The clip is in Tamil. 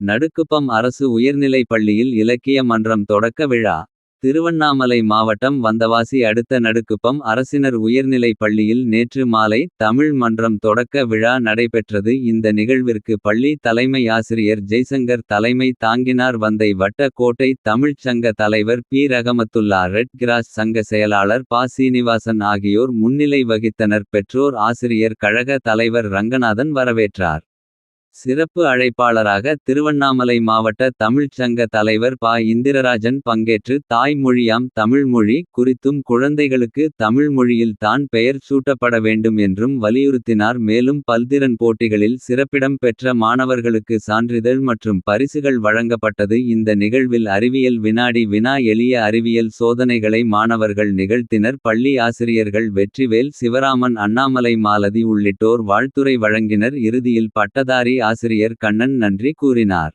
நடுக்குப்பம் அரசு உயர்நிலைப் பள்ளியில் இலக்கிய மன்றம் தொடக்க விழா. திருவண்ணாமலை மாவட்டம் வந்தவாசி அடுத்த நடுக்குப்பம் அரசினர் உயர்நிலைப் பள்ளியில் நேற்று மாலை. தமிழ் மன்றம் தொடக்க விழா நடைபெற்றது இந்த நிகழ்விற்கு பள்ளி தலைமை ஆசிரியர் ஜெய்சங்கர் தலைமை தாங்கினார் வந்தை வட்ட கோட்டை தமிழ்ச் சங்க தலைவர் பி ரகமத்துல்லா ரெட் கிராஸ் சங்க செயலாளர் பா சீனிவாசன் ஆகியோர் முன்னிலை வகித்தனர் பெற்றோர் ஆசிரியர் கழக தலைவர் ரங்கநாதன் வரவேற்றார். சிறப்பு அழைப்பாளராக திருவண்ணாமலை மாவட்ட தமிழ்ச் சங்க தலைவர் பா. இந்திரராஜன் பங்கேற்று தாய்மொழியாம் தமிழ் தமிழ்மொழி குறித்தும் குழந்தைகளுக்கு தமிழ் மொழியில் தான் பெயர் சூட்டப்பட வேண்டும் என்றும் வலியுறுத்தினார். மேலும் பல்திறன் போட்டிகளில் சிறப்பிடம் பெற்ற மாணவர்களுக்கு சான்றிதழ் மற்றும் பரிசுகள் வழங்கப்பட்டது. இந்த நிகழ்வில் அறிவியல் வினாடி வினா எளிய அறிவியல் சோதனைகளை மாணவர்கள் நிகழ்த்தினர். பள்ளி ஆசிரியர்கள் வெற்றிவேல் சிவராமன் அண்ணாமலை மாலதி உள்ளிட்டோர் வாழ்த்துரை வழங்கினர். இறுதியில் பட்டதாரி ஆசிரியர் கண்ணன் நன்றி கூறினார்.